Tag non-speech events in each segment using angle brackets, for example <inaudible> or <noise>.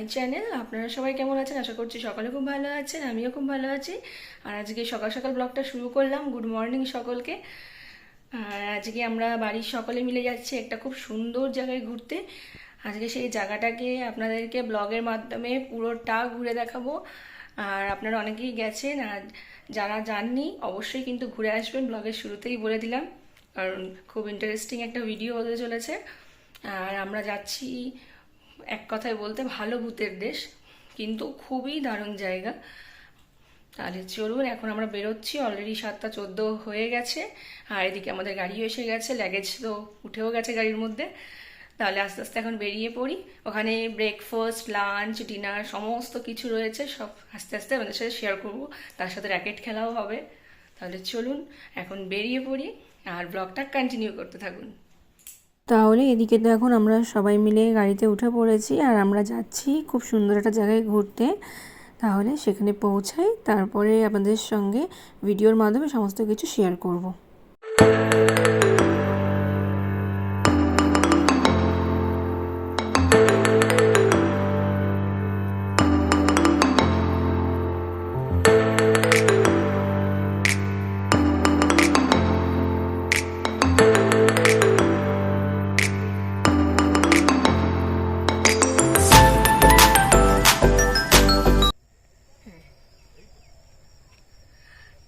My channel. আপনারা সবাই কেমন আছেন? আশা করছি সকালে খুব ভালো আছেন, আমিও খুব ভালো আছি। আর আজকে সকাল সকাল ব্লগটা শুরু করলাম। গুড মর্নিং সকলকে। আর আজকে আমরা বাড়ির সকলে মিলে যাচ্ছি একটা খুব সুন্দর জায়গায় ঘুরতে। আজকে সেই জায়গাটাকে আপনাদেরকে ব্লগের মাধ্যমে পুরোটা ঘুরে দেখাবো। আর আপনারা অনেকেই গেছেন, আর যারা যাননি, অবশ্যই কিন্তু ঘুরে আসবেন। ব্লগের শুরুতেই বলে দিলাম, কারণ খুব ইন্টারেস্টিং একটা ভিডিও হতে চলেছে। আর আমরা যাচ্ছি এক কথায় বলতে ভালো ভূতের দেশ, কিন্তু খুবই দারুণ জায়গা। তাহলে চলুন, এখন আমরা বেরোচ্ছি অলরেডি সাতটা চোদ্দ হয়ে গেছে, আর এদিকে আমাদের গাড়িও এসে গেছে লাগেজ তো উঠেও গেছে গাড়ির মধ্যে। তাহলে আস্তে আস্তে এখন বেরিয়ে পড়ি। ওখানে ব্রেকফাস্ট লাঞ্চ ডিনার সমস্ত কিছু রয়েছে, সব আস্তে আস্তে আমাদের সাথে শেয়ার করব। তার সাথে র্যাকেট খেলাও হবে। তাহলে চলুন, এখন বেরিয়ে পড়ি, আর ব্লগটা কন্টিনিউ করতে থাকুন। তাহলে এদিকে তো এখন আমরা সবাই মিলে গাড়িতে উঠে পড়েছি আর আমরা যাচ্ছি খুব সুন্দর একটা জায়গায় ঘুরতে তাহলে সেখানে পৌঁছাই, তারপরে আপনাদের সঙ্গে ভিডিওর মাধ্যমে সমস্ত কিছু শেয়ার করব।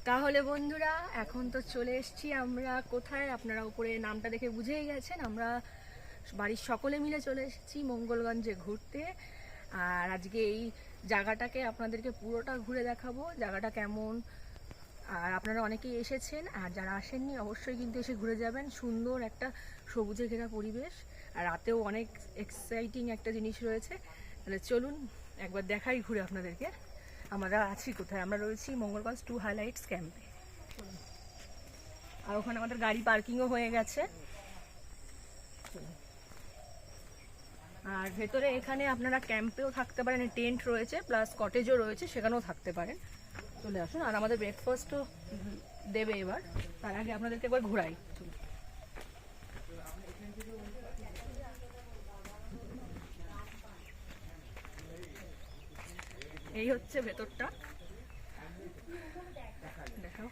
তাহলে বন্ধুরা, এখন তো চলে এসছি আমরা কোথায়? আপনারা উপরে নামটা দেখে বুঝেই গেছেন। আমরা বাড়ির সকলে মিলে চলে এসেছি মঙ্গলগঞ্জে ঘুরতে। আর আজকে এই জায়গাটাকে আপনাদেরকে পুরোটা ঘুরে দেখাবো। জায়গাটা কেমন? আর আপনারা অনেকেই এসেছেন, আর যারা আসেননি অবশ্যই কিন্তু এসে ঘুরে যাবেন। সুন্দর একটা সবুজে ঘেরা পরিবেশ, আর রাতেও অনেক এক্সাইটিং একটা জিনিস রয়েছে। তাহলে চলুন, একবার দেখাই ঘুরে আপনাদেরকে। আমরা আছি কোথায়? আমরা রয়েছি মঙ্গলগঞ্জ টু হাইলাইটস ক্যাম্পে আর ওখানে আমাদের গাড়ি পার্কিংও হয়ে গেছে। আর ভেতরে এখানে আপনারা ক্যাম্পেও থাকতে পারেন টেন্ট রয়েছে প্লাস কটেজও রয়েছে, সেখানেও থাকতে পারেন। চলে আসুন, আর আমাদের ব্রেকফাস্টও দেবে এবার। তার আগে আপনাদেরকে একবার ঘোরাই চলুন। এই হচ্ছে ভেতরটা। দেখাও।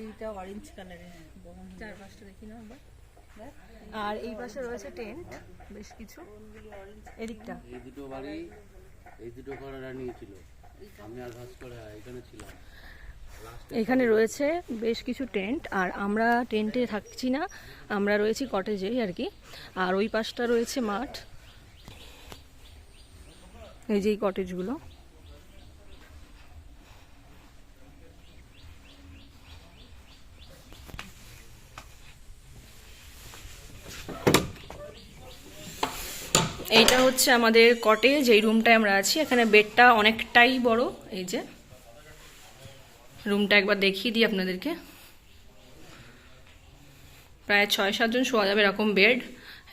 এইটা অরেঞ্জ কালারের চার পাঁচটা দেখি না একবার আর এই পাশে রয়েছে টেন্ট বেশ কিছু। এদিকটা। এই দুটো বাড়ি এই দুটো করারা নিয়েছিল। আমি আর ভাস্কর এখানে ছিলাম। এখানে রয়েছে বেশ কিছু টেন্ট আর আমরা টেন্টে থাকছি না। আমরা রয়েছি কটেজেই আর কি। আর ওই পাশটা রয়েছে মাঠ। এই যে এই কটেজগুলো। এইটা হচ্ছে আমাদের কটেজ এই রুমটায় আমরা আছি। এখানে বেডটা অনেকটাই বড় এই যে। রুমটা একবার দেখিয়ে দিই আপনাদেরকে। প্রায় ছয় সাতজন শোয়া যাবে এরকম বেড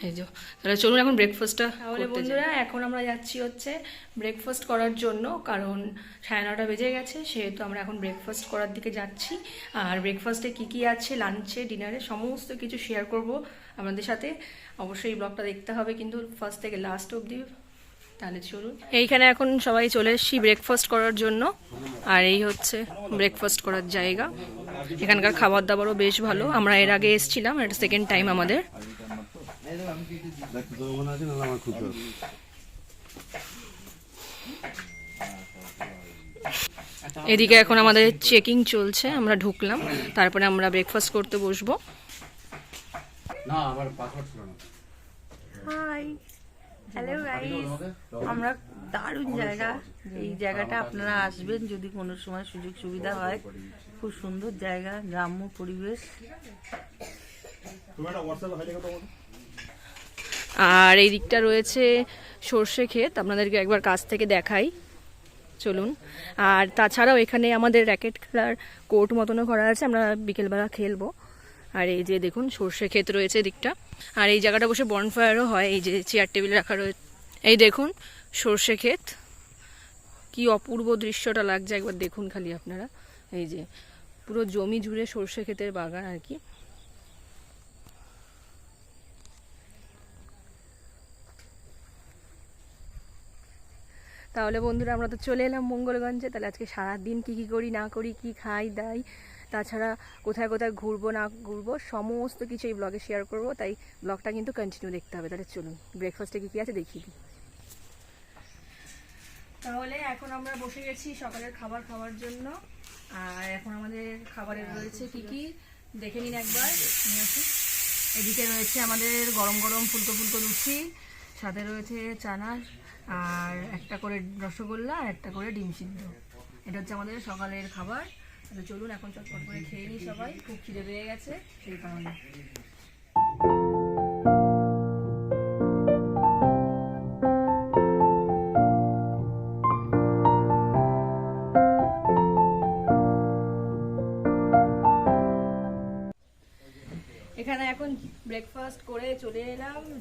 এই যে তাহলে চলুন এখন ব্রেকফাস্টটা তাহলে বন্ধুরা এখন আমরা যাচ্ছি হচ্ছে ব্রেকফাস্ট করার জন্য কারণ সাড়ে নটা বেজে গেছে সেহেতু আমরা এখন ব্রেকফাস্ট করার দিকে যাচ্ছি। আর ব্রেকফাস্টে কী কী আছে লাঞ্চে ডিনারে সমস্ত কিছু শেয়ার করব। আপনাদের সাথে। অবশ্যই ব্লগটা দেখতে হবে কিন্তু ফার্স্ট থেকে লাস্ট অবধি। তাহলে চলুন। এইখানে এখন সবাই চলে এসেছি ব্রেকফাস্ট করার জন্য। আর এই হচ্ছে ব্রেকফাস্ট করার জায়গা। এখানকার খাবার দাবারও বেশ ভালো। আমরা এর আগে এসেছিলাম, এটা সেকেন্ড টাইম আমাদের। এদিকে এখন আমাদের চেকিং চলছে, আমরা ঢুকলাম। তারপরে আমরা ব্রেকফাস্ট করতে বসবো। না আমার পাসওয়ার্ড ছিল না। হাই হ্যালো গাইস আমরা দারুণ জায়গা। এই জায়গাটা আপনারা আসবেন যদি কোনো সময় সুযোগ সুবিধা হয়। খুব সুন্দর জায়গা গ্রাম্য পরিবেশ। আর এই দিকটা রয়েছে সর্ষে ক্ষেত। আপনাদেরকে একবার কাছ থেকে দেখাই। চলুন। আর তাছাড়াও এখানে আমাদের র্যাকেট খেলার কোর্ট মতনও করা আছে। আমরা বিকেলবেলা খেলব। আর এই যে দেখুন, সর্ষে ক্ষেত রয়েছে দিকটা আর এই জায়গাটা বসে বনফায়ারও হয়, এই যে চেয়ার টেবিল রাখা রয়েছে এই দেখুন, সর্ষে ক্ষেত। কি অপূর্ব দৃশ্যটা লাগছে, একবার দেখুন খালি আপনারা। এই যে, পুরো জমি জুড়ে সর্ষে ক্ষেতের বাগান আর কি। তাহলে বন্ধুরা, আমরা তো চলে এলাম মঙ্গলগঞ্জে। তাহলে আজকে সারা দিন কী কী করি, না করি, কি খাই, দাই তাছাড়া কোথায় কোথায় ঘুরবো, না ঘুরবো, সমস্ত কিছু এই ব্লগে শেয়ার করব। তাই ব্লগটা কিন্তু কন্টিনিউ দেখতে হবে। তাহলে চলুন ব্রেকফাস্টে কী কী আছে দিই। তাহলে এখন আমরা বসে গেছি সকালের খাবার খাওয়ার জন্য। আর এখন আমাদের খাবারের রয়েছে কি কি? দেখে নিন একবার। নিয়ে এদিকে রয়েছে আমাদের গরম গরম ফুলকো ফুলকো লুচি, সাথে রয়েছে চানা আর একটা করে রসগোল্লা, আর একটা করে ডিম সিদ্ধ। এটা হচ্ছে আমাদের সকালের খাবার। চলুন এখন চটপট করে খেয়ে নিই সবাই। খুব খিদে পেয়ে গেছে সেই কারণে।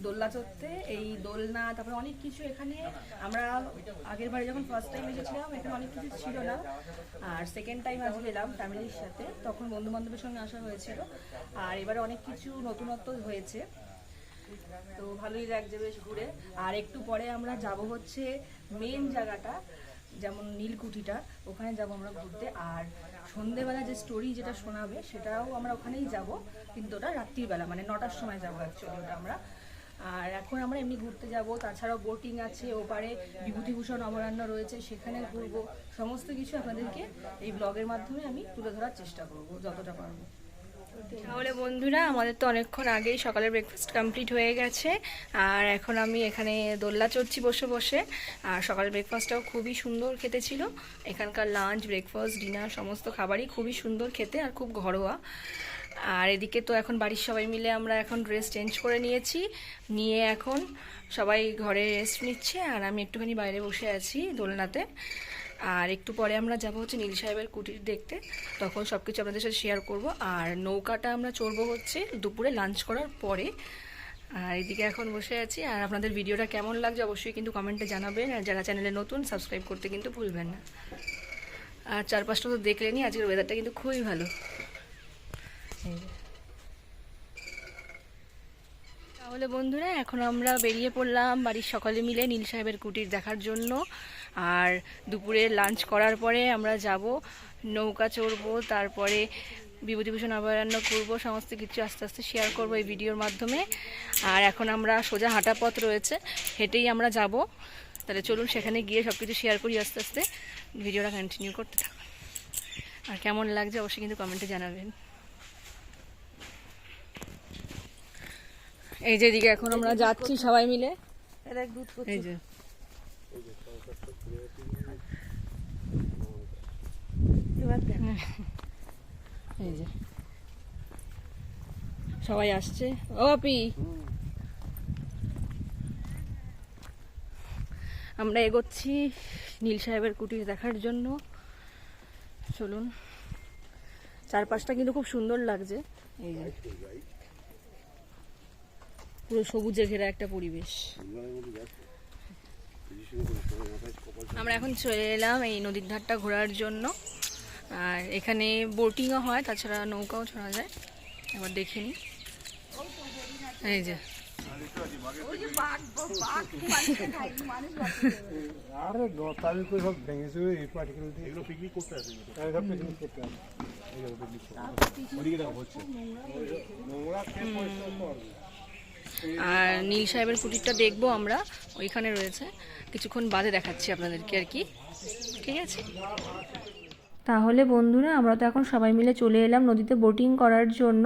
দোলনা চড়তে, এই দোলনা, তারপরে অনেক কিছু এখানে। আমরা আগের বারে যখন ফার্স্ট টাইম এসেছিলাম, এখানে অনেক কিছু ছিল না। আর সেকেন্ড টাইম আজকে এলাম ফ্যামিলির সাথে। তখন বন্ধু বান্ধবের সঙ্গে আসা হয়েছিল। আর এবারে অনেক কিছু নতুনত্ব হয়েছে। তো ভালোই লাগছে বেশ ঘুরে। আর একটু পরে আমরা যাব হচ্ছে মেন জায়গাটা, যেমন নীলকুঠিটা। ওখানে যাব আমরা ঘুরতে। আর সন্ধেবেলা যে স্টোরি যেটা শোনাবে, সেটাও আমরা ওখানেই যাব। কিন্তু ওটা রাত্রিবেলা মানে নটার সময় যাব অ্যাকচুয়ালি ওটা আমরা। আর এখন আমরা এমনি ঘুরতে যাব, তাছাড়াও বোটিং আছে, ওপারে বিভূতিভূষণ অভয়ারণ্য রয়েছে, সেখানে ঘুরবো। সমস্ত কিছু আপনাদেরকে এই ব্লগের মাধ্যমে আমি তুলে ধরার চেষ্টা করব, যতটা পারব। তাহলে বন্ধুরা, আমাদের তো অনেকক্ষণ আগেই সকালের ব্রেকফাস্ট কমপ্লিট হয়ে গেছে, আর এখন আমি এখানে দোল্লা চড়ছি বসে বসে। আর সকালের ব্রেকফাস্টটাও খুবই সুন্দর খেতে ছিল। এখানকার লাঞ্চ ব্রেকফাস্ট ডিনার সমস্ত খাবারই খুবই সুন্দর খেতে আর খুব ঘরোয়া। আর এদিকে তো এখন বাড়ির সবাই মিলে আমরা এখন ড্রেস চেঞ্জ করে নিয়েছি। নিয়ে এখন সবাই ঘরে রেস্ট নিচ্ছে আর আমি একটুখানি বাইরে বসে আছি দোলনাতে। আর একটু পরে আমরা যাব হচ্ছে নীল সাহেবের কুটির দেখতে। তখন সব কিছু আপনাদের সাথে শেয়ার করব। আর নৌকাটা আমরা চড়বো হচ্ছে দুপুরে লাঞ্চ করার পরে। আর এদিকে এখন বসে আছি। আর আপনাদের ভিডিওটা কেমন লাগছে অবশ্যই কিন্তু কমেন্টে জানাবেন। আর যারা চ্যানেলে নতুন সাবস্ক্রাইব করতে কিন্তু ভুলবেন না। আর চারপাশটা তো দেখলেনি আজকের ওয়েদারটা কিন্তু খুবই ভালো। তাহলে বন্ধুরা, এখন আমরা বেরিয়ে পড়লাম বাড়ির সকলে মিলে নীল সাহেবের কুটির দেখার জন্য। আর দুপুরে লাঞ্চ করার পরে আমরা যাব, নৌকা চড়বো, তারপরে বিভূতিভূষণ অভয়ারণ্য করব সমস্ত কিছু আস্তে আস্তে শেয়ার করব এই ভিডিওর মাধ্যমে। আর এখন আমরা সোজা হাঁটা পথ রয়েছে, হেঁটেই আমরা যাব। তাহলে চলুন সেখানে গিয়ে সব কিছু শেয়ার করি আস্তে আস্তে। ভিডিওটা কন্টিনিউ করতে থাকুন। আর কেমন লাগছে অবশ্যই কিন্তু কমেন্টে জানাবেন। এই যে এদিকে এখন আমরা যাচ্ছি সবাই মিলে। এটা দুধ করছে। এই যে। এবার এই যে। সবাই আসছে। ও আপি আমরা এগোচ্ছি নীল সাহেবের কুটির দেখার জন্য। চলুন। চারপাশটা কিন্তু খুব সুন্দর লাগছে। এই যে। পুরো সবুজে ঘেরা একটা পরিবেশ। আমরা এখন চলে এলাম এই নদীর ধারটা ঘোরার জন্য। আর এখানে বোটিংও হয় তাছাড়া নৌকাও ছড়া যায়। এবার দেখে নিই। এই যে। আরে নীল সাহেবের কুটিরটা দেখব আমরা। ওইখানে রয়েছে। কিছুক্ষণ বাদে দেখাচ্ছি আপনাদেরকে আর কি। ঠিক আছে? তাহলে বন্ধুরা, আমরা তো এখন সবাই মিলে চলে এলাম নদীতে বোটিং করার জন্য।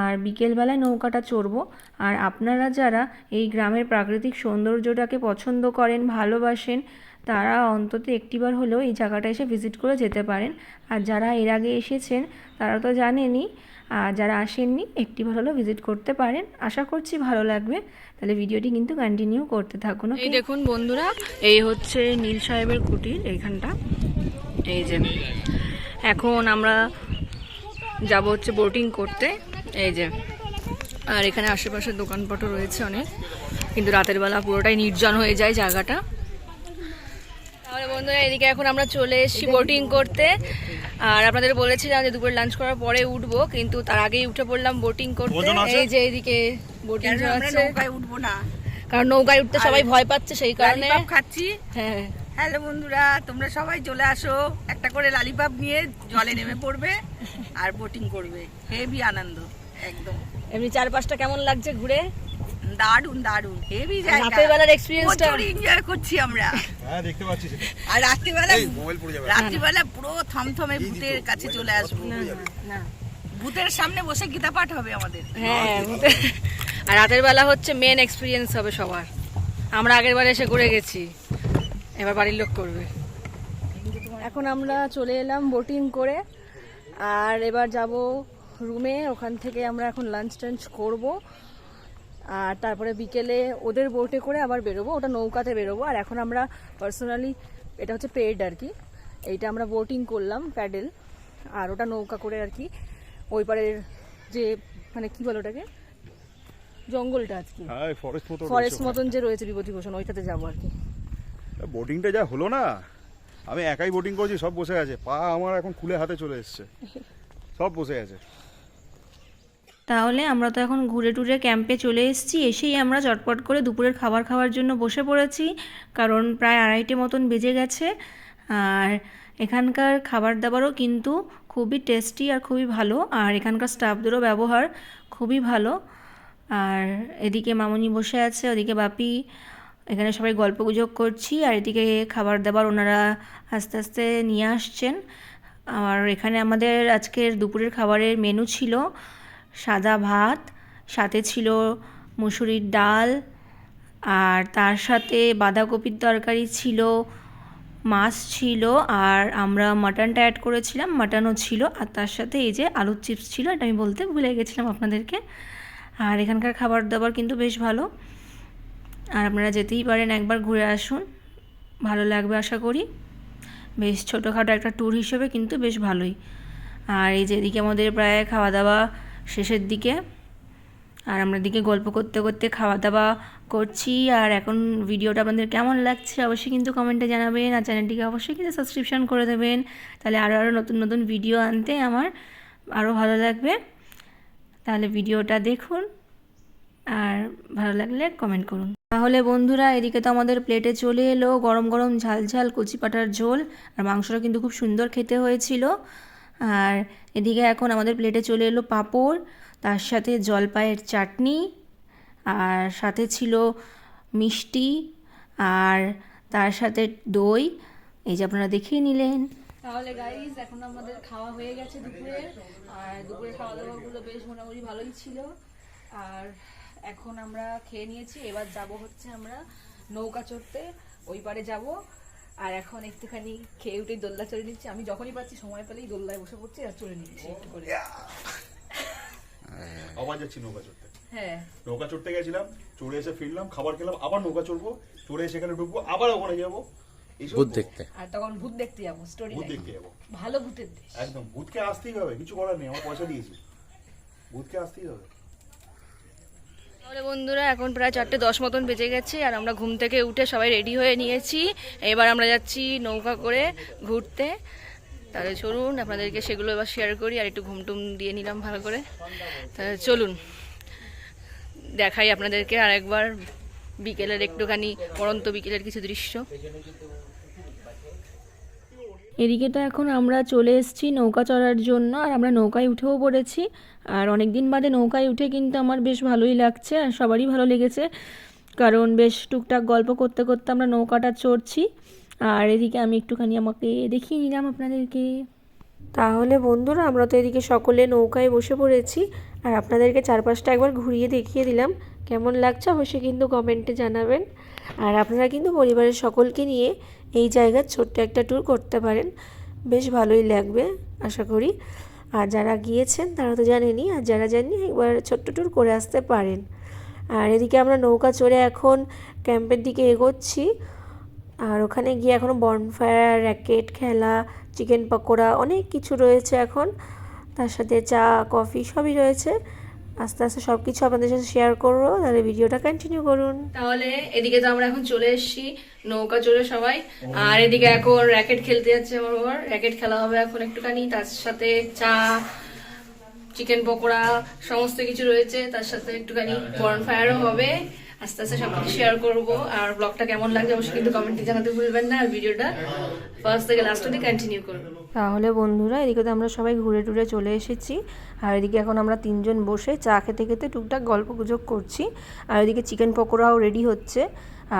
আর বিকেলবেলায় নৌকাটা চড়বো। আর আপনারা যারা এই গ্রামের প্রাকৃতিক সৌন্দর্যটাকে পছন্দ করেন, ভালোবাসেন, তারা অন্তত একটিবার হলেও এই জায়গাটা এসে ভিজিট করে যেতে পারেন। আর যারা এর আগে এসেছেন, তারা তো জানেনই যারা আসেননি একটিবার হলেও ভিজিট করতে পারেন। আশা করছি ভালো লাগবে। তাহলে ভিডিওটি কিন্তু কন্টিনিউ করতে থাকুন এই দেখুন বন্ধুরা এই হচ্ছে নীল সাহেবের কুটির এইখানটা। এই যে এখন আমরা যাব হচ্ছে বোটিং করতে। এই যে আর এখানে আশেপাশে দোকানপাটও রয়েছে অনেক। কিন্তু রাতের বেলা পুরোটাই নির্জন হয়ে যায় জায়গাটা। তাহলে বন্ধুরা এদিকে এখন আমরা চলে এসেছি বোটিং করতে। আর আপনাদের বলেছিলাম যে দুপুরে লাঞ্চ করার পরে উঠবো কিন্তু তার আগেই উঠে পড়লাম বোটিং করতে। এই যে এইদিকে বোটিং নৌকায় উঠবো না? কারণ নৌকায় উঠতে সবাই ভয় পাচ্ছে সেই কারণে। খাচ্ছি? হ্যাঁ। হ্যালো বন্ধুরা তোমরা সবাই চলে আসো। একটা করে লালিপাপ নিয়ে জলে নেমে পড়বে আর বোটিং করবে। হেভি আনন্দ একদম। এমনি চার পাঁচটা কেমন লাগছে ঘুরে? দারুণ দারুণ হেভি জায়গা। রাতের বেলার এক্সপিরিয়েন্সটা প্রচুর এনজয় করছি আমরা। হ্যাঁ দেখতে পাচ্ছি সেটা। আর রাত্রিবেলা মোবাইল পড়ে যাবে। রাত্রিবেলা পুরো থমথমে ভূতের কাছে চলে আসব। না ভূতের সামনে বসে গীতা পাঠ হবে আমাদের। হ্যাঁ আর রাতের বেলা হচ্ছে মেন এক্সপিরিয়েন্স হবে সবার। আমরা আগের বার এসে ঘুরে গেছি। এবার বাড়ির লোক করবে। এখন আমরা চলে এলাম বোটিং করে। আর এবার যাব রুমে ওখান থেকে আমরা এখন লাঞ্চ টাঞ্চ করব। আর তারপরে বিকেলে ওদের বোটে করে আবার বেরোবো ওটা নৌকাতে বেরোবো। আর এখন আমরা পার্সোনালি এটা হচ্ছে পেড আর কি। এইটা আমরা বোটিং করলাম প্যাডেল আর ওটা নৌকা করে আর কি। ওই পারের যে মানে কি বলো ওটাকে? জঙ্গলটা আজকে। হ্যাঁ ফরেস্ট ফরেস্ট মতন যে রয়েছে বিভূতিভূষণ ওইটাতে যাব আর কি। বোটিংটা যা হলো না আমি একাই বোটিং করছি সব বসে আছে। পা আমার এখন খুলে হাতে চলে এসছে। সব বসে আছে। তাহলে আমরা তো এখন ঘুরে টুরে ক্যাম্পে চলে এসেছি, এসেই আমরা চটপট করে দুপুরের খাবার খাওয়ার জন্য বসে পড়েছি, কারণ প্রায় আড়াইটে মতন বেজে গেছে। আর এখানকার খাবার দাবারও কিন্তু খুবই টেস্টি আর খুবই ভালো, আর এখানকার স্টাফদেরও ব্যবহার খুবই ভালো। আর এদিকে মামনি বসে আছে, ওদিকে বাপি, এখানে সবাই গল্প গুজব করছি, আর এদিকে খাবার দাবার ওনারা আস্তে আস্তে নিয়ে আসছেন। আর এখানে আমাদের আজকের দুপুরের খাবারের মেনু ছিল সাদা ভাত, সাথে ছিল মুসুরির ডাল, আর তার সাথে বাঁধাকপির তরকারি ছিল, মাছ ছিল, আর আমরা মাটনটা অ্যাড করেছিলাম, মাটনও ছিল, আর তার সাথে এই যে আলুর চিপস ছিল, এটা আমি বলতে ভুলে গেছিলাম আপনাদেরকে। আর এখানকার খাবার দাবার কিন্তু বেশ ভালো। আর আপনারা যেতেই পারেন একবার ঘুরে আসুন, ভালো লাগবে আশা করি। বেশ ছোটোখাটো একটা ট্যুর হিসেবে কিন্তু বেশ ভালোই। আর এই যে এদিকে আমাদের প্রায় খাওয়া দাওয়া শেষের দিকে। আর আমরা এদিকে গল্প করতে করতে খাওয়া দাওয়া করছি। আর এখন ভিডিওটা আপনাদের কেমন লাগছে অবশ্যই কিন্তু কমেন্টে জানাবেন। আর চ্যানেলটিকে অবশ্যই কিন্তু সাবস্ক্রিপশন করে দেবেন। তাহলে আরও আরও নতুন নতুন ভিডিও আনতে আমার আরও ভালো লাগবে। তাহলে ভিডিওটা দেখুন। আর ভালো লাগলে কমেন্ট করুন। তাহলে বন্ধুরা, এদিকে তো আমাদের প্লেটে চলে এলো গরম গরম ঝাল ঝাল কচি পাটার ঝোল। আর মাংসটা কিন্তু খুব সুন্দর খেতে হয়েছিল। আর এদিকে এখন আমাদের প্লেটে চলে এলো পাঁপড়, তার সাথে জলপাইয়ের চাটনি, আর সাথে ছিল মিষ্টি, আর তার সাথে দই। এই যে আপনারা দেখিয়ে নিলেন। তাহলে গাইজ এখন আমাদের খাওয়া হয়ে গেছে দুপুরে আর দুপুরে খাওয়া দাওয়াগুলো বেশ মোটামুটি ভালোই ছিল। আর এখন আমরা খেয়ে নিয়েছি। এবার যাব হচ্ছে আমরা নৌকা চড়তে। ওই পারে যাব। আর এখন একটুখানি খেয়ে উঠে দোল্লা চড়ে নিচ্ছি। আমি যখনই পাচ্ছি সময় পেলেই দোল্লায় বসে পড়ছি আর চড়ে নিচ্ছি একটু করে। আবার যাচ্ছি নৌকা চড়তে। হ্যাঁ। নৌকা চড়তে গেছিলাম চড়ে এসে ফিরলাম খাবার খেলাম আবার নৌকা চড়বো চড়ে সেখানে ঢুকবো আবার ওখানে যাব। ভূত দেখতে। আর তখন ভূত দেখতে যাব স্টোরি ভূত দেখতে যাব। ভালো ভূতের দেশ। একদম ভূতকে আসতেই হবে কিছু করার নেই আমার পয়সা দিয়েছি। ভূতকে আসতেই হবে। তাহলে বন্ধুরা, এখন প্রায় চারটে দশ মতন বেজে গেছে আর আমরা ঘুম থেকে উঠে সবাই রেডি হয়ে নিয়েছি। এবার আমরা যাচ্ছি নৌকা করে ঘুরতে। তাহলে চলুন, আপনাদেরকে সেগুলো এবার শেয়ার করি আর একটু ঘুমটুম দিয়ে নিলাম ভালো করে। তাহলে চলুন, দেখাই আপনাদেরকে আর একবার বিকেলের একটুখানি পরন্ত বিকেলের কিছু দৃশ্য। এদিকে তো এখন আমরা চলে এসেছি নৌকা চড়ার জন্য, আর আমরা নৌকায় উঠেও পড়েছি। আর অনেক দিন বাদে নৌকায় উঠে কিন্তু আমার বেশ ভালোই লাগছে আর সবারই ভালো লেগেছে। কারণ বেশ টুকটাক গল্প করতে করতে আমরা নৌকাটা চড়ছি। আর এদিকে আমি একটুখানি আমাকে দেখিয়ে নিলাম আপনাদেরকে। তাহলে বন্ধুরা, আমরা তো এদিকে সকলে নৌকায় বসে পড়েছি। আর আপনাদেরকে চারপাশটা একবার ঘুরিয়ে দেখিয়ে দিলাম। কেমন লাগছে অবশ্যই কিন্তু কমেন্টে জানাবেন। আর আপনারা কিন্তু পরিবারের সকলকে নিয়ে এই জায়গার ছোট্ট একটা ট্যুর করতে পারেন। বেশ ভালোই লাগবে, আশা করি। আর যারা গিয়েছেন, তারা তো জানেনি আর যারা জানেনি একবার ছোট্ট ট্যুর করে আসতে পারেন। আর এদিকে আমরা নৌকা চড়ে এখন ক্যাম্পের দিকে এগোচ্ছি। আর ওখানে গিয়ে এখনও বনফায়ার র্যাকেট খেলা চিকেন পকোড়া অনেক কিছু রয়েছে এখন। তার সাথে চা কফি সবই রয়েছে। আস্তে আস্তে সব কিছু আপনাদের সাথে শেয়ার করব, তাহলে ভিডিওটা কন্টিনিউ করুন। তাহলে এদিকে তো আমরা এখন চলে এসেছি, নৌকা চড়ে সবাই। আর এদিকে এখন র্যাকেট খেলতে যাচ্ছে আমার বাবার র্যাকেট খেলা হবে এখন একটুখানি, তার সাথে চা চিকেন পকোড়া সমস্ত কিছু রয়েছে, তার সাথে একটুখানি বর্ন ফায়ারও হবে। আস্তে আস্তে সব কিছু শেয়ার করব। আর ব্লগটা কেমন লাগছে অবশ্যই কিন্তু কমেন্টে জানাতে ভুলবেন না, আর ভিডিওটা ফার্স্ট থেকে লাস্ট অব্দি কন্টিনিউ করবেন তাহলে বন্ধুরা, এদিকে তো আমরা সবাই ঘুরে টুরে চলে এসেছি। আর এদিকে এখন আমরা তিনজন বসে চা খেতে খেতে টুকটাক গল্প গুজব করছি। আর এদিকে চিকেন পকোড়াও রেডি হচ্ছে।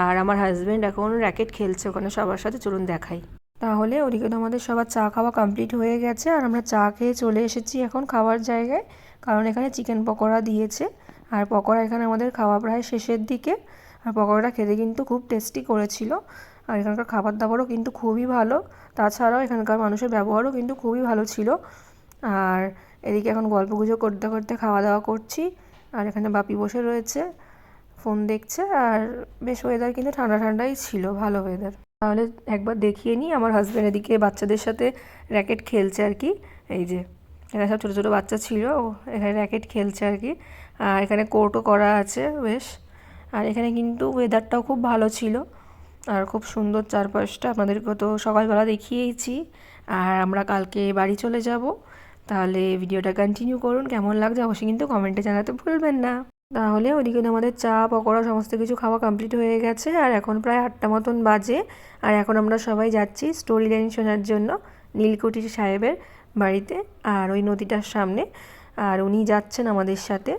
আর আমার হাজব্যান্ড এখন র্যাকেট খেলছে ওখানে সবার সাথে, চলুন দেখাই। তাহলে ওদিকে তো আমাদের সবার চা খাওয়া কমপ্লিট হয়ে গেছে। আর আমরা চা খেয়ে চলে এসেছি এখন খাওয়ার জায়গায়, কারণ এখানে চিকেন পকোড়া দিয়েছে। আর পকোড়া এখানে আমাদের খাওয়া প্রায় শেষের দিকে। আর পকোড়াটা খেতে কিন্তু খুব টেস্টি করেছিল। আর এখানকার খাবার দাবারও কিন্তু খুবই ভালো। তাছাড়াও এখানকার মানুষের ব্যবহারও কিন্তু খুবই ভালো ছিল। আর এদিকে এখন গল্প গুজব করতে করতে খাওয়া দাওয়া করছি। আর এখানে বাপি বসে রয়েছে, ফোন দেখছে, আর বেশ ওয়েদার কিন্তু ঠান্ডা ঠান্ডাই ছিল, ভালো ওয়েদার তাহলে একবার দেখিয়ে নিই, আমার হাজব্যান্ড এদিকে বাচ্চাদের সাথে র্যাকেট খেলছে আর কি। এই যে, এখানে সব ছোটো ছোটো বাচ্চা ছিল এখানে র্যাকেট খেলছে আর কি। আর এখানে কোর্টও করা আছে বেশ। আর এখানে কিন্তু ওয়েদারটাও খুব ভালো ছিল। আর খুব সুন্দর চারপাশটা। আপনাদেরকে তো সকালবেলা দেখিয়েইছি। আর আমরা কালকে বাড়ি চলে যাব। তাহলে ভিডিওটা কন্টিনিউ করুন। কেমন লাগছে অবশ্যই কিন্তু কমেন্টে জানাতে ভুলবেন না। তাহলে ওদিকে আমাদের চা, পকোড়া, সমস্ত কিছু খাওয়া কমপ্লিট হয়ে গেছে। আর এখন প্রায় আটটা মতন বাজে। আর এখন আমরা সবাই যাচ্ছি স্টোরি লাইন শোনার জন্য নীলকুঠির সাহেবের বাড়িতে আর ওই নদীটার সামনে। আর উনি যাচ্ছেন আমাদের সাথে।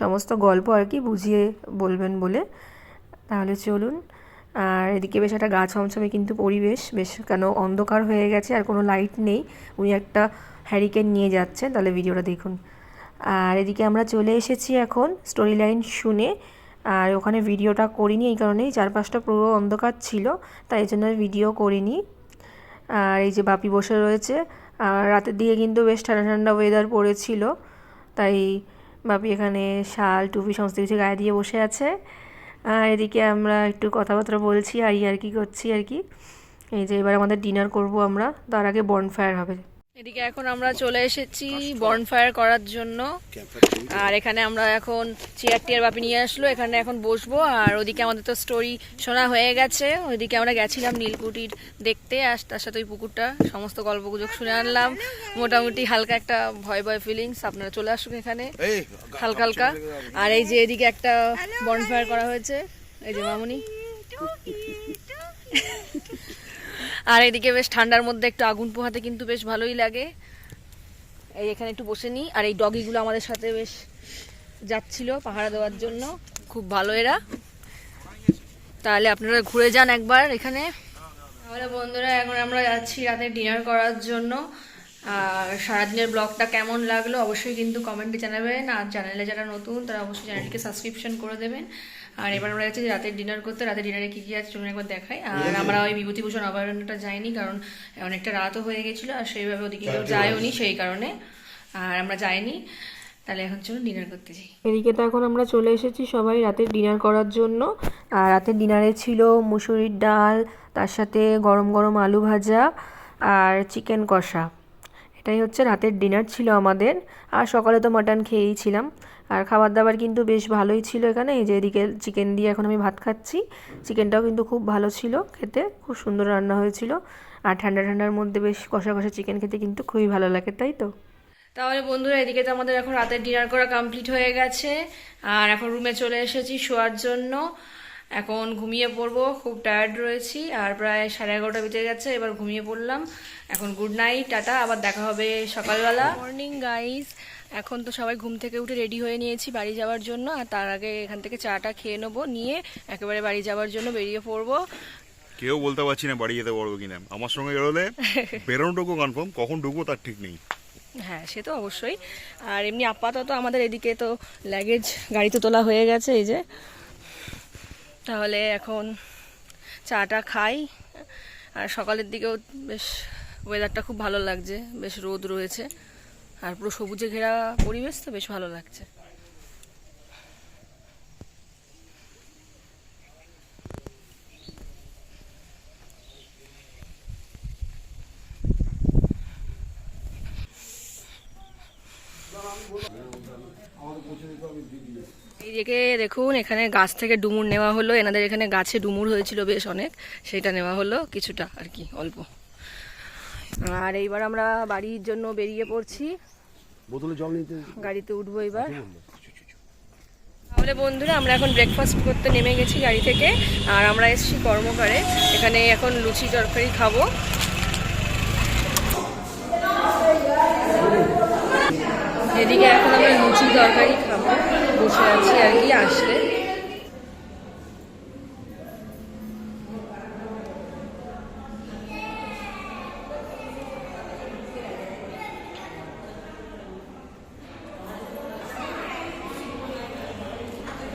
সমস্ত গল্প আর কি বুঝিয়ে বলবেন বলে। তাহলে চলুন আর এদিকে বেশ একটা গা ছমছমে কিন্তু পরিবেশ, বেশ কেন অন্ধকার হয়ে গেছে আর কোনো লাইট নেই। উনি একটা হ্যারিকেন নিয়ে যাচ্ছেন, তাহলে ভিডিওটা দেখুন। আর এদিকে আমরা চলে এসেছি এখন স্টোরি লাইন শুনে। আর ওখানে ভিডিওটা করিনি এই কারণেই, চারপাশটা পুরো অন্ধকার ছিল, তাই জন্য ভিডিও করিনি। আর এই যে বাপি বসে রয়েছে, আর রাতের দিকে কিন্তু বেশ ঠান্ডা ঠান্ডা ওয়েদার পড়েছিল, তাই বাপি এখানে শাল, টুপি, সমস্ত কিছু গায়ে দিয়ে বসে আছে। এদিকে আমরা একটু কথাবার্তা বলছি আর আর কি করছি আর কি। এই যে এবার আমাদের ডিনার করব আমরা, তার আগে বনফায়ার হবে। এদিকে এখন আমরা চলে এসেছি বনফায়ার করার জন্য। আর এখানে আমরা এখন চেয়ার টিয়ার বাপি নিয়ে আসলো এখানে এখন বসবো। আর ওদিকে আমাদের তো স্টোরি শোনা হয়ে গেছে। ওইদিকে আমরা গেছিলাম নীলকুটির দেখতে আর তার সাথে ওই পুকুরটা। সমস্ত গল্প গুজব শুনে আনলাম। মোটামুটি হালকা একটা ভয় ভয় ফিলিংস আপনারা চলে আসুন এখানে। হালকা হালকা। আর এই যে এদিকে একটা বনফায়ার করা হয়েছে। এই যে মামুনি। আর এদিকে বেশ ঠান্ডার মধ্যে একটু আগুন পোহাতে কিন্তু বেশ ভালোই লাগে। এই এখানে একটু বসে নিই। আর এই ডগিগুলো আমাদের সাথে বেশ যাচ্ছিল পাহারা দেওয়ার জন্য। খুব ভালো এরা। তাহলে আপনারা ঘুরে যান একবার এখানে। তাহলে বন্ধুরা, এখন আমরা যাচ্ছি রাতে ডিনার করার জন্য। সারাদিনের ব্লগটা কেমন লাগল অবশ্যই কিন্তু কমেন্টে জানাবেন। আর চ্যানেলে যারা নতুন তারা অবশ্যই চ্যানেলটিকে সাবস্ক্রিপশন করে দেবেন। আর এবার আমরা যাচ্ছি রাতের ডিনার করতে। রাতের ডিনারে কী কী আছে চলুন একবার দেখাই। আর আমরা ওই বিভূতিভূষণ অভয়ারণ্যটা যাইনি কারণ অনেকটা রাতও হয়ে গেছিল আর সেইভাবে ওদিকে কেউ যায়ওনি সেই কারণে। আর আমরা যাইনি তাহলে এখন চলুন ডিনার করতে যাই। এদিকে তো এখন আমরা চলে এসেছি সবাই রাতের ডিনার করার জন্য। আর রাতের ডিনারে ছিল মুসুরির ডাল তার সাথে গরম গরম আলু ভাজা আর চিকেন কষা। এটাই হচ্ছে রাতের ডিনার ছিল আমাদের। আর সকালে তো মাটন খেয়েই ছিলাম। আর খাবার দাবার কিন্তু বেশ ভালোই ছিল এখানে। এই যে এদিকে চিকেন দিয়ে এখন আমি ভাত খাচ্ছি। চিকেনটাও কিন্তু খুব ভালো ছিল খেতে। খুব সুন্দর রান্না হয়েছিল। আর ঠান্ডা ঠান্ডার মধ্যে বেশ কষা কষা চিকেন খেতে কিন্তু খুবই ভালো লাগে, তাই তো? তাহলে বন্ধুরা, এদিকে তো আমাদের এখন রাতের ডিনার করা কমপ্লিট হয়ে গেছে। আর এখন রুমে চলে এসেছি শোয়ার জন্য। এখন ঘুমিয়ে পড়ব খুব টায়ার্ড রয়েছি আর প্রায় সাড়ে এগারোটা বেজে গেছে এবার ঘুমিয়ে পড়লাম। এখন গুড নাইট টাটা আবার দেখা হবে সকালবেলা। মর্নিং গাইস এখন তো সবাই ঘুম থেকে উঠে রেডি হয়ে নিয়েছি বাড়ি যাওয়ার জন্য আর তার আগে এখান থেকে চাটা খেয়ে নেব নিয়ে একেবারে বাড়ি যাওয়ার জন্য বেরিয়ে পড়ব। কেউ বলতে পারছি না বাড়ি যেতে পারব কিনা। আমার সঙ্গে বেরোলে <laughs> বেরোনোটুকু কনফার্ম কখন ঢুকবো তার ঠিক নেই। হ্যাঁ সে তো অবশ্যই। আর এমনি আপাতত আমাদের এদিকে তো লাগেজ গাড়িতে তোলা হয়ে গেছে এই যে। তাহলে এখন চাটা খাই। আর সকালের দিকেও বেশ ওয়েদারটা খুব ভালো লাগছে, বেশ রোদ রয়েছে। আর পুরো সবুজে ঘেরা পরিবেশ তো বেশ ভালো লাগছে। এদিকে দেখুন এখানে গাছ থেকে ডুমুর নেওয়া হলো। এনাদের এখানে গাছে ডুমুর হয়েছিল বেশ অনেক। সেটা নেওয়া হলো কিছুটা আর কি অল্প। আর এইবার আমরা বাড়ির জন্য বেরিয়ে পড়ছি। বোতলে জল নিতে গাড়িতে উঠবো এবার। তাহলে বন্ধুরা আমরা এখন ব্রেকফাস্ট করতে নেমে গেছি গাড়ি থেকে। আর আমরা এসেছি কর্মকারে এখানে এখন লুচি তরকারি খাব। এদিকে এখন আমরা লুচি তরকারি খাব। বসে আছি আর কি আসলে।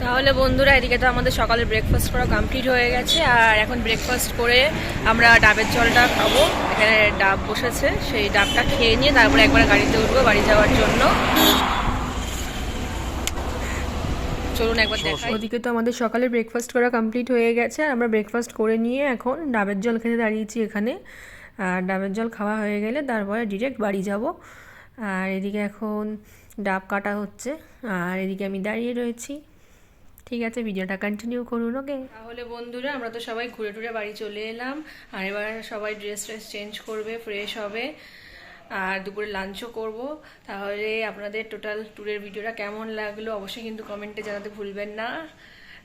তাহলে বন্ধুরা, এদিকে তো আমাদের সকালে ব্রেকফাস্ট করা কমপ্লিট হয়ে গেছে আর এখন ব্রেকফাস্ট করে আমরা ডাবের জলটা খাব। এখানে ডাব বসেছে, সেই ডাবটা খেয়ে নিয়ে তারপরে একবার গাড়িতে উঠবো, বাড়ি যাওয়ার জন্য। চলুন একবার দেখাই। ওদিকে তো আমাদের সকালে ব্রেকফাস্ট করা কমপ্লিট হয়ে গেছে আর আমরা ব্রেকফাস্ট করে নিয়ে এখন ডাবের জল খেতে দাঁড়িয়েছি এখানে। আর ডাবের জল খাওয়া হয়ে গেলে তারপরে ডিরেক্ট বাড়ি যাব। আর এদিকে এখন ডাব কাটা হচ্ছে আর এদিকে আমি দাঁড়িয়ে রয়েছি। ঠিক আছে ভিডিওটা কন্টিনিউ করুন ওকে তাহলে বন্ধুরা আমরা তো সবাই ঘুরে টুরে বাড়ি চলে এলাম আর এবার সবাই ড্রেস ট্রেস চেঞ্জ করবে ফ্রেশ হবে। আর দুপুরে লাঞ্চও করব। তাহলে আপনাদের টোটাল ট্যুরের ভিডিওটা কেমন লাগল অবশ্যই কিন্তু কমেন্টে জানাতে ভুলবেন না।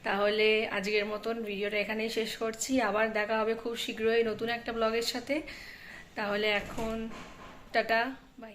তাহলে আজকের মতন ভিডিওটা এখানেই শেষ করছি। আবার দেখা হবে খুব শীঘ্রই নতুন একটা ব্লগের সাথে। তাহলে এখন টাটা বাই